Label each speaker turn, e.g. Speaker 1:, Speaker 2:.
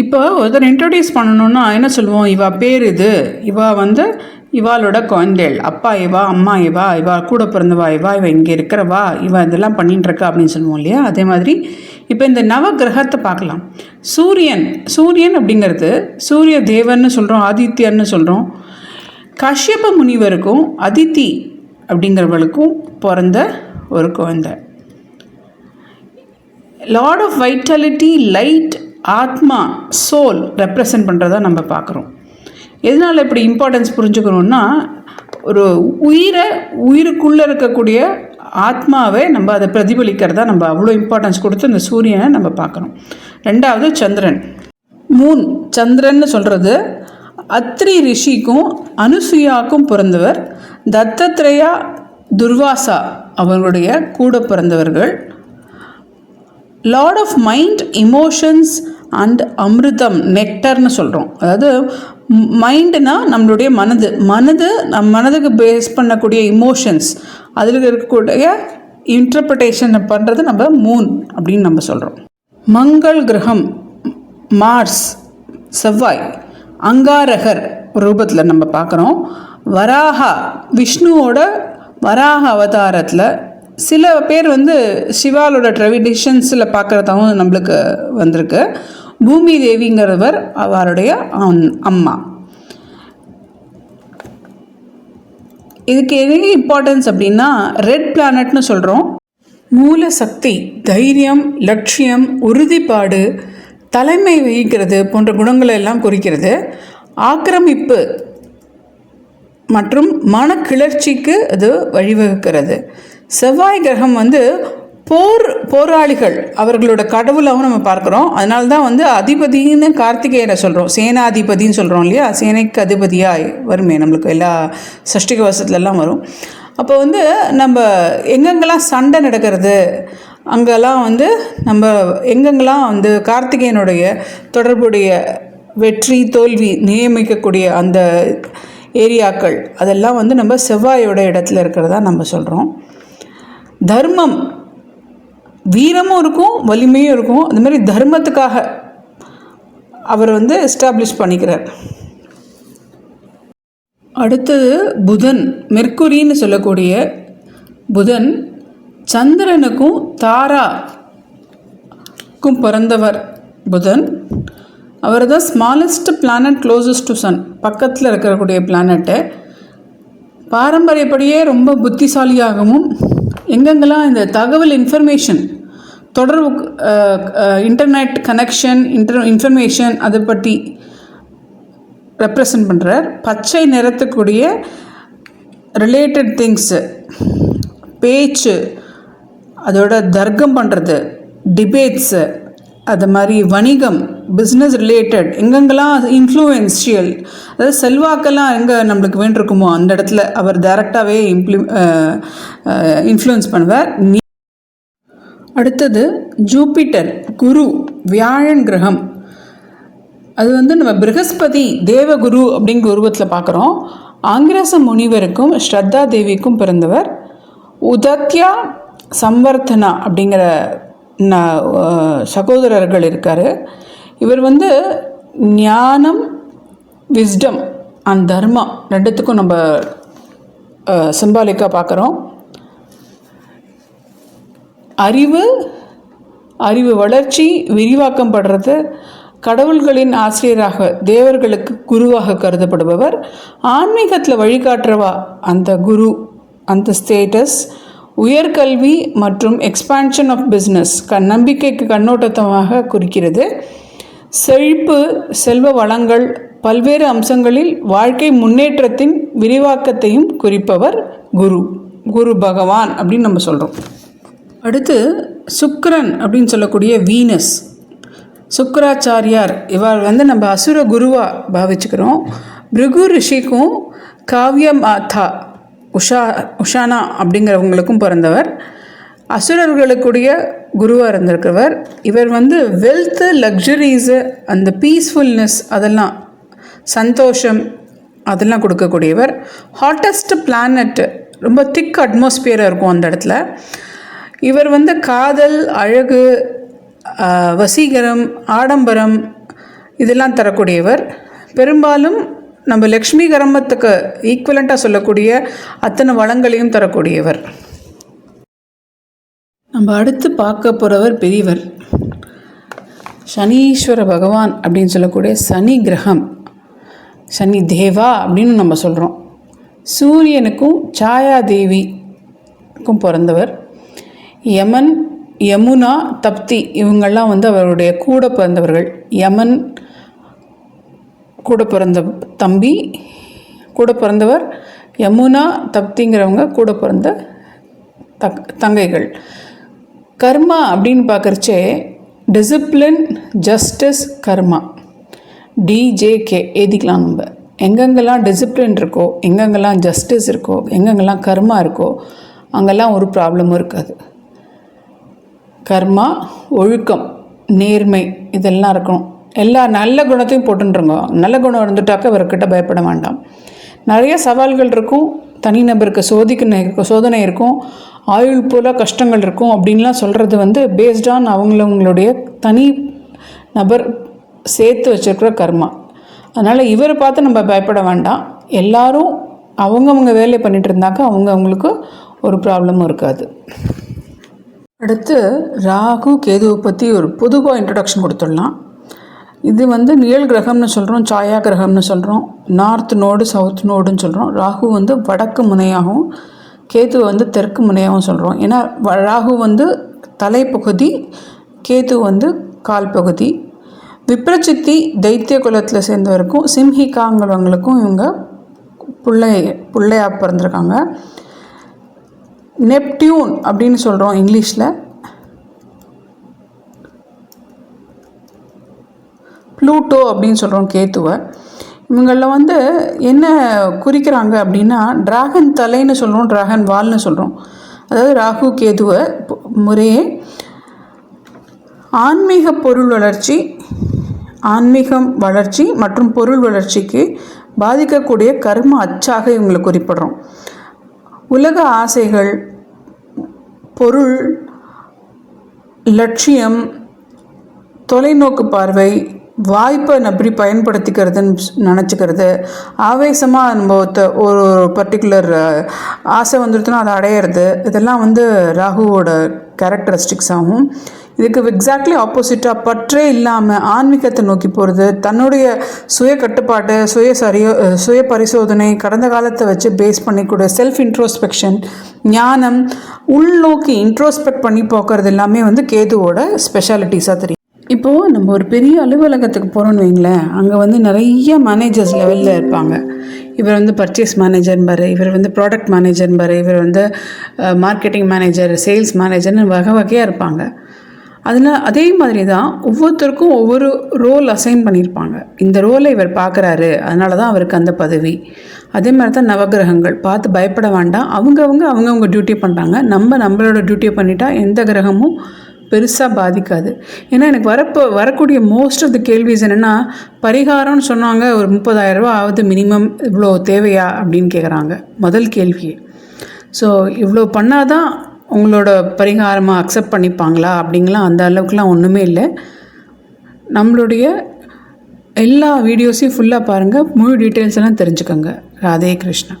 Speaker 1: இப்போ ஒருத்தர் இன்ட்ரடியூஸ் பண்ணணுன்னா என்ன சொல்லுவோம்? இவா பேர் இது. இவா வந்து இவாளோட குழந்தைகள். அப்பா இவா அம்மா இவா இவா கூட பிறந்தவா இவா இவ இங்கே இருக்கிறவா இவ இதெல்லாம் பண்ணிட்டு இருக்கா அப்படின்னு சொல்லுவோம் இல்லையா? அதே மாதிரி இப்போ இந்த நவ கிரகத்தை பார்க்கலாம். சூரியன். சூரியன் அப்படிங்கிறது சூரிய தேவன்னு சொல்கிறோம் ஆதித்யன்னு சொல்கிறோம் கஷ்யப முனிவருக்கும் அதித்தி அப்படிங்கிறவளுக்கும் பிறந்த ஒரு குழந்தை. லார்ட் ஆஃப் வைட்டாலிட்டி லைட் ஆத்மா சோல் ரெப்ரசன்ட் பண்ணுறதா நம்ம பார்க்குறோம். எதனால் இப்படி இம்பார்ட்டன்ஸ் புரிஞ்சுக்கணுன்னா ஒரு உயிரை உயிருக்குள்ளே இருக்கக்கூடிய ஆத்மாவை நம்ம அதை பிரதிபலிக்கிறதா நம்ம அவ்வளோ இம்பார்ட்டன்ஸ் கொடுத்து இந்த சூரியனை நம்ம பார்க்குறோம். ரெண்டாவது சந்திரன். மூன் சந்திரன்னு சொல்கிறது அத்ரி ரிஷிக்கும் அனுசுயாக்கும் பிறந்தவர் தத்தத்ரேயா துர்வாசா அவர்களுடைய கூட பிறந்தவர்கள். Lord of mind emotions and அமிர்தம் நெக்டர்னு சொல்கிறோம் அதாவது மைண்டுனா நம்மளுடைய மனது. மனது நம் மனதுக்கு பேஸ் பண்ணக்கூடிய இமோஷன்ஸ் அதில் இருக்கக்கூடிய இன்டர்பிரிட்டேஷன் பண்ணுறது நம்ம மூன் அப்படின்னு நம்ம சொல்கிறோம் மங்கள் கிரகம் மார்ஸ் செவ்வாய் அங்காரகர் ரூபத்தில் நம்ம பார்க்குறோம். வராகா விஷ்ணுவோட வராக அவதாரத்தில் சில பேர் வந்து சிவாலோட ட்ரெடிஷன்ஸில் பார்க்குறதாவும் நம்மளுக்கு வந்திருக்கு. பூமி தேவிங்கிறவர் அவருடைய அம்- அம்மா. இதுக்கு எது இம்பார்ட்டன்ஸ் அப்படின்னா ரெட் பிளானட்னு சொல்கிறோம் மூல சக்தி தைரியம் லட்சியம் உறுதிப்பாடு தலைமை வகிக்கிறது போன்ற குணங்களை எல்லாம் குறிக்கிறது. ஆக்கிரமிப்பு மற்றும் மனக்கிளர்ச்சிக்கு அது வழிவகுக்கிறது. செவ்வாய் கிரகம் வந்து போர் போராளிகள் அவர்களோட கடவுளாகவும் நம்ம பார்க்குறோம். அதனால தான் வந்து அதிபதின்னு கார்த்திகேயரை சொல்கிறோம் சேனாதிபதினு சொல்கிறோம் இல்லையா? சேனைக்கு அதிபதியாக வருமே. நம்மளுக்கு எல்லா சஷ்டி கவசத்துலலாம் வரும். அப்போ வந்து நம்ம எங்கெங்கெல்லாம் சண்டை நடக்கிறது அங்கெல்லாம் வந்து நம்ம எங்கெங்கெல்லாம் வந்து கார்த்திகேயனுடைய தொடர்புடைய வெற்றி தோல்வி நியமிக்கக்கூடிய அந்த ஏரியாக்கள் அதெல்லாம் வந்து நம்ம செவ்வாயோட இடத்துல இருக்கிறதா நம்ம சொல்கிறோம் தர்மம் வீரமும் இருக்கும் வலிமையும் இருக்கும். அந்த மாதிரி தர்மத்துக்காக அவர் வந்து எஸ்டாப்ளிஷ் பண்ணிக்கிறார். அடுத்தது புதன். மெர்க்குரின்னு சொல்லக்கூடிய புதன் சந்திரனுக்கும் தாராக்கும் பிறந்தவர் புதன். அவர் தான் smallest planet closest to sun பக்கத்தில் இருக்கக்கூடிய பிளானட்டு பாரம்பரியப்படியே ரொம்ப புத்திசாலியாகவும் எங்கெங்கெல்லாம் இந்த தகவல் இன்ஃபர்மேஷன் தொடர்பு இன்டர்நெட் கனெக்ஷன் இன்டர் இன்ஃபர்மேஷன் அதை பற்றி ரெப்ரசன்ட் பண்ணுறார் பச்சை நிறத்துக்குரிய ரிலேட்டட் திங்ஸு பேச்சு அதோட தர்க்கம் பண்ணுறது டிபேட்ஸு அது மாதிரி வணிகம் பிஸ்னஸ் ரிலேட்டட் எங்கெங்கெல்லாம் இன்ஃப்ளூயன்ஷியல் அதாவது செல்வாக்கெல்லாம் எங்கே நம்மளுக்கு வேண்டியிருக்குமோ அந்த இடத்துல அவர் டைரெக்டாகவே இம்ப்ளி இன்ஃப்ளூயன்ஸ் பண்ணுவார். நீ- அடுத்தது ஜூபிட்டர் குரு வியாழன் கிரகம். அது வந்து நம்ம ப்ரகஸ்பதி தேவகுரு அப்படிங்கிற உருவத்தில் பார்க்குறோம் ஆங்கிரச முனிவருக்கும் ஸ்ரத்தா தேவிக்கும் பிறந்தவர் உதத்யா சம்வர்த்தனா அப்படிங்கிற ந- சகோதரர்கள் இருக்கார். இவர் வந்து ஞானம் விஸ்டம் அண்ட் தர்மம் ரெண்டுத்துக்கும் நம்ம சிம்பாலிக்காக பார்க்குறோம் அறிவு அறிவு வளர்ச்சி விரிவாக்கம் படுறது கடவுள்களின் ஆசிரியராக தேவர்களுக்கு குருவாக கருதப்படுபவர். ஆன்மீகத்தில் வழிகாட்டுறவா? அந்த குரு அந்த ஸ்டேட்டஸ் உயர்கல்வி மற்றும் எக்ஸ்பான்ஷன் ஆஃப் பிஸ்னஸ் க நம்பிக்கைக்கு கண்ணோட்டத்தமாக குறிக்கிறது. செழிப்பு செல்வ வளங்கள் பல்வேறு அம்சங்களில் வாழ்க்கை முன்னேற்றத்தின் விரிவாக்கத்தையும் குறிப்பவர் குரு குரு பகவான் அப்படின்னு நம்ம சொல்கிறோம் அடுத்து சுக்கரன் அப்படின்னு சொல்லக்கூடிய வீனஸ். சுக்கராச்சாரியார் இவர் வந்து நம்ம அசுர குருவாக பாவிச்சுக்கிறோம். பிருகு ரிஷிக்கும் காவிய மாதா உஷா உஷானா அப்படிங்கிறவங்களுக்கும் பிறந்தவர். அசுரர்களுக்குடைய குருவாக இருந்திருக்கிறவர். இவர் வந்து வெல்த்து லக்ஸுரிஸு அந்த பீஸ்ஃபுல்னஸ் அதெல்லாம் சந்தோஷம் அதெல்லாம் கொடுக்கக்கூடியவர். ஹாட்டஸ்ட் பிளானட் ரொம்ப திக் அட்மாஸ்பியராக இருக்கும் அந்த இடத்துல. இவர் வந்து காதல் அழகு வசீகரம் ஆடம்பரம் இதெல்லாம் தரக்கூடியவர். பெரும்பாலும் நம்ம லக்ஷ்மி கரமத்துக்கு ஈக்குவலண்ட்டாக சொல்லக்கூடிய அத்தனை வளங்களையும் தரக்கூடியவர். நம்ம அடுத்து பார்க்க போகிறவர் பெரியவர். சனீஸ்வர பகவான் அப்படின்னு சொல்லக்கூடிய சனி கிரகம் சனி தேவா அப்படின்னு நம்ம சொல்கிறோம் சூரியனுக்கும் சாயாதேவிக்கும் பிறந்தவர். யமன் யமுனா தப்தி இவங்கெல்லாம் வந்து அவருடைய கூட பிறந்தவர்கள். யமன் கூட பிறந்த தம்பி கூட பிறந்தவர். யமுனா தப்திங்கிறவங்க கூட பிறந்த தக் தங்கைகள். கர்மா அப்படின்னு பார்க்குறச்சே டிசிப்ளின் ஜஸ்டிஸ் கர்மா. டிஜேகே எழுதிக்கலாம் நம்ம. எங்கெங்கெல்லாம் டிசிப்ளின் இருக்கோ எங்கெங்கெல்லாம் ஜஸ்டிஸ் இருக்கோ எங்கெங்கெல்லாம் கர்மா இருக்கோ அங்கெல்லாம் ஒரு ப்ராப்ளமும் இருக்காது. கர்மா ஒழுக்கம் நேர்மை இதெல்லாம் இருக்கணும். எல்லா நல்ல குணத்தையும் போட்டுருங்க நல்ல குணம் இருந்துட்டாக்க இவர்கிட்ட பயப்பட வேண்டாம். நிறைய சவால்கள் இருக்கும். தனிநபருக்கு சோதிக்க சோதனை இருக்கும். ஆயுள் போல கஷ்டங்கள் இருக்கும் அப்படின்லாம் சொல்கிறது வந்து பேஸ்ட் ஆன் அவங்களவங்களுடைய தனி நபர் சேர்த்து வச்சுருக்கிற கர்மா. அதனால் இவரை பார்த்து நம்ம பயப்பட வேண்டாம். எல்லாரும் அவங்கவுங்க வேலையை பண்ணிகிட்டு இருந்தாக்க அவங்க அவங்களுக்கு ஒரு ப்ராப்ளமும் இருக்காது. அடுத்து ராகு கேதுவை பற்றி ஒரு பொதுவாக இன்ட்ரடக்ஷன் கொடுத்துடலாம். இது வந்து நிழல் கிரகம்னு சொல்கிறோம் சாயா கிரகம்னு சொல்கிறோம் நார்த் நோடு சவுத் நோடுன்னு சொல்கிறோம் ராகு வந்து வடக்கு முனையாகவும் கேது வந்து தெற்கு முனையாகவும் சொல்கிறோம் ஏன்னா ராகு வந்து தலைப்பகுதி கேது வந்து கால் பகுதி விப்ரச்சித்தி தைத்திய குலத்தில் சேர்ந்தவருக்கும் சிம்ஹிகாங்கிறவங்களுக்கும் இவங்க பிள்ளை பிள்ளையாக பிறந்திருக்காங்க. நெப்டியூன் அப்படின்னு சொல்கிறோம் இங்கிலீஷில். ப்ளூட்டோ அப்படின்னு சொல்கிறோம் கேத்துவை. இவங்களில் வந்து என்ன குறிக்கிறாங்க அப்படின்னா டிராகன் தலைன்னு சொல்கிறோம் டிராகன் வால்னு சொல்கிறோம் அதாவது ராகு கேதுவை முறையே. ஆன்மீக பொருள் வளர்ச்சி ஆன்மீகம் வளர்ச்சி மற்றும் பொருள் வளர்ச்சிக்கு பாதிக்கக்கூடிய கர்ம அச்சாக இவங்களை குறிப்பிடுறோம். உலக ஆசைகள் பொருள் லட்சியம் தொலைநோக்கு பார்வை வாய்ப்பை எப்படி பயன்படுத்திக்கிறதுன்னு நினச்சிக்கிறது. ஆவேசமாக அனுபவத்தை ஒரு ஒரு பர்டிகுலர் ஆசை வந்துடுதுன்னா அதை அடையிறது. இதெல்லாம் வந்து ராகுவோட கேரக்டரிஸ்டிக்ஸ் ஆகும். இதுக்கு எக்ஸாக்ட்லி ஆப்போசிட்டாக பற்றே இல்லாமல் ஆன்மீகத்தை நோக்கி போகிறது தன்னுடைய சுய கட்டுப்பாடு சுய சரியோ சுய பரிசோதனை கடந்த காலத்தை வச்சு பேஸ் பண்ணிக்கூட செல்ஃப் இன்ட்ரோஸ்பெக்ஷன் ஞானம் உள்நோக்கி இன்ட்ரோஸ்பெக்ட் பண்ணி போக்குறது எல்லாமே வந்து கேதுவோட ஸ்பெஷாலிட்டிஸாக தெரியும். இப்போது நம்ம ஒரு பெரிய அலுவலகத்துக்கு போகிறோம்னு வைங்களேன் அங்கே வந்து நிறைய மேனேஜர்ஸ் லெவலில் இருப்பாங்க. இவர் வந்து பர்ச்சேஸ் மேனேஜர்பார் இவர் வந்து ப்ராடக்ட் மேனேஜர்பார் இவர் வந்து மார்க்கெட்டிங் மேனேஜர் சேல்ஸ் மேனேஜர்னு வகை வகையாக இருப்பாங்க. அதில் அதே மாதிரி தான் ஒவ்வொருத்தருக்கும் ஒவ்வொரு ரோல் அசைன் பண்ணியிருப்பாங்க. இந்த ரோலை இவர் பார்க்குறாரு. அதனால தான் அவருக்கு அந்த பதவி. அதே மாதிரி தான் நவகிரகங்கள். பார்த்து பயப்பட வேண்டாம். அவங்கவுங்க அவங்கவுங்க டியூட்டி பண்ணுறாங்க நம்ம நம்மளோட டியூட்டியை பண்ணிட்டா எந்த கிரகமும் பெருசாக பாதிக்காது. ஏன்னா எனக்கு வரப்போ வரக்கூடிய மோஸ்ட் ஆஃப் த கேள்விஸ் என்னென்னா பரிகாரம்னு சொன்னாங்க ஒரு முப்பதாயிரரூபா ஆகுது மினிமம் இவ்வளோ தேவையா? அப்படின்னு கேட்குறாங்க முதல் கேள்வியே ஸோ இவ்வளோ பண்ணால் தான் உங்களோட பரிகாரமாக அக்செப்ட் பண்ணிப்பாங்களா அப்படிங்கலாம் அந்த அளவுக்குலாம் ஒன்றுமே இல்லை. நம்மளுடைய எல்லா வீடியோஸையும் ஃபுல்லாக பாருங்கள் முழு டீட்டெயில்ஸ் எல்லாம் தெரிஞ்சுக்கோங்க. ராதே கிருஷ்ணா.